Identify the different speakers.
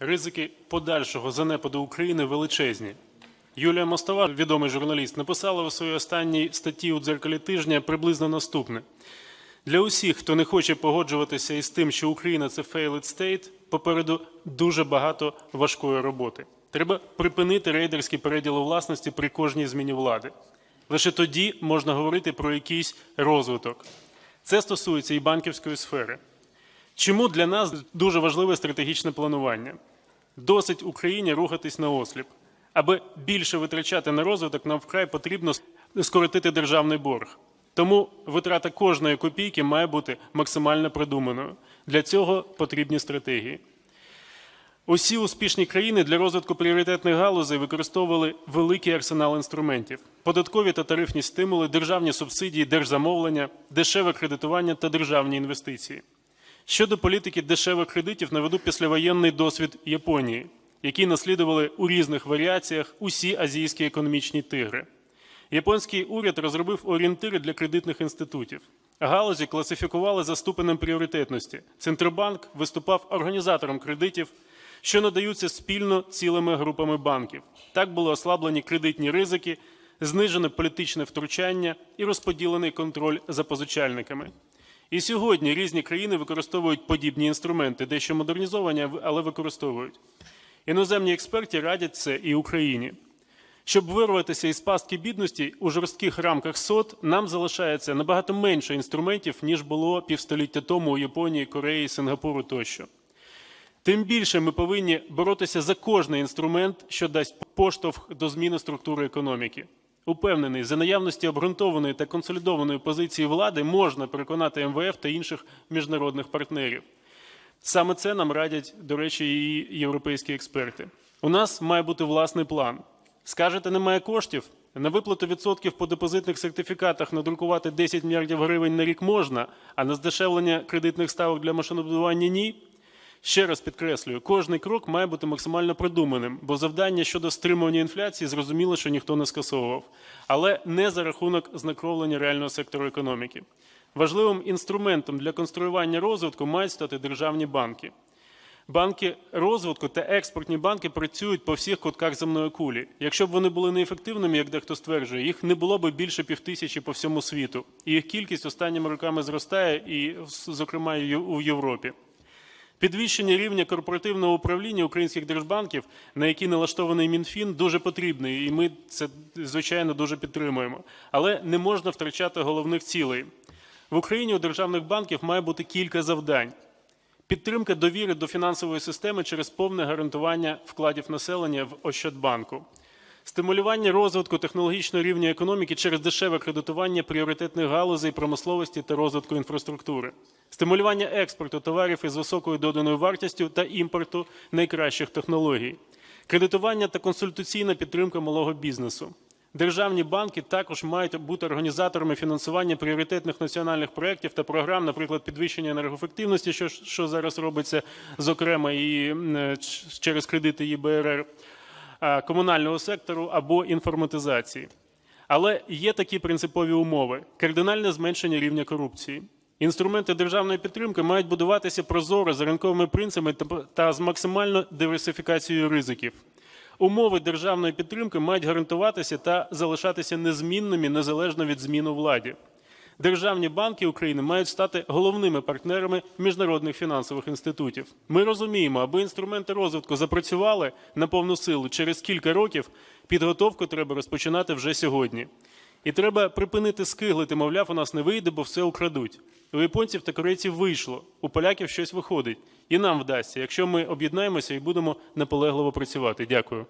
Speaker 1: Ризики подальшого занепаду України величезні. Юлія Мостова, відомий журналіст, написала у своїй останній статті у дзеркалі тижня приблизно наступне: для усіх, хто не хоче погоджуватися із тим, що Україна це failed state, попереду дуже багато важкої роботи. Треба припинити рейдерський переділ власності при кожній зміні влади. Лише тоді можна говорити про якийсь розвиток. Це стосується і банківської сфери. Чому для нас дуже важливе стратегічне планування? Досить Україні рухатись на осліп. Аби більше витрачати на розвиток, нам вкрай потрібно скоротити державний борг. Тому витрата кожної копійки має бути максимально продуманою. Для цього потрібні стратегії. Усі успішні країни для розвитку пріоритетних галузей використовували великий арсенал інструментів: податкові та тарифні стимули, державні субсидії, держзамовлення, дешеве кредитування та державні інвестиції. Щодо політики дешевих кредитів, наведу післявоєнний досвід Японії, який наслідували у різних варіаціях усі азійські економічні тигри. Японський уряд розробив орієнтири для кредитних інститутів. Галузі класифікували за ступенем пріоритетності. Центробанк виступав організатором кредитів, що надаються спільно цілими групами банків. Так були ослаблені кредитні ризики, знижене політичне втручання і розподілений контроль за позичальниками. І сьогодні різні країни використовують подібні інструменти, дещо модернізовані, але використовують. Іноземні експерти радять це і Україні. Щоб вирватися із пастки бідності у жорстких рамках СОТ, нам залишається набагато менше інструментів, ніж було півстоліття тому у Японії, Кореї, Сингапуру тощо. Тим більше ми повинні боротися за кожний інструмент, що дасть поштовх до зміни структури економіки. Упевнений, за наявності обґрунтованої та консолідованої позиції влади можна переконати МВФ та інших міжнародних партнерів. Саме це нам радять, до речі, і європейські експерти. У нас має бути власний план. Скажете, немає коштів? На виплату відсотків по депозитних сертифікатах надрукувати 10 мільярдів гривень на рік можна, а на здешевлення кредитних ставок для машинобудування ні. Ще раз підкреслюю, кожний крок має бути максимально продуманим, бо завдання щодо стримування інфляції зрозуміло, що ніхто не скасовував, але не за рахунок знекровлення реального сектору економіки. Важливим інструментом для конструювання розвитку мають стати державні банки. Банки розвитку та експортні банки працюють по всіх кутках земної кулі. Якщо б вони були неефективними, як дехто стверджує, їх не було б більше півтисячі по всьому світу. І їх кількість останніми роками зростає, і, зокрема, і у Європі. Підвищення рівня корпоративного управління українських держбанків, на які налаштований МінФін, дуже потрібний, і ми це звичайно дуже підтримуємо. Але не можна втрачати головних цілей. В Україні у державних банків має бути кілька завдань: підтримка довіри до фінансової системи через повне гарантування вкладів населення в Ощадбанку. Стимулювання розвитку технологічного рівня економіки через дешеве кредитування пріоритетних галузей промисловості та розвитку інфраструктури, стимулювання експорту товарів із високою доданою вартістю та імпорту найкращих технологій, кредитування та консультаційна підтримка малого бізнесу. Державні банки також мають бути організаторами фінансування пріоритетних національних проєктів та програм, наприклад, підвищення енергоефективності, що, що зараз робиться, зокрема, і е, через кредити ЄБРР комунального сектору або інформатизації. Але є такі принципові умови: кардинальне зменшення рівня корупції. Інструменти державної підтримки мають будуватися прозоро за ринковими принципами та- з максимальною диверсифікацією ризиків. Умови державної підтримки мають гарантуватися та залишатися незмінними незалежно від змін у владі. Державні банки України мають стати головними партнерами міжнародних фінансових інститутів. Ми розуміємо, аби інструменти розвитку запрацювали на повну силу через кілька років, підготовку треба розпочинати вже сьогодні. І треба припинити скиглити, мовляв, у нас не вийде, бо все украдуть. У японців та корейців вийшло, у поляків щось виходить. І нам вдасться, якщо ми об'єднаємося і будемо наполегливо працювати. Дякую.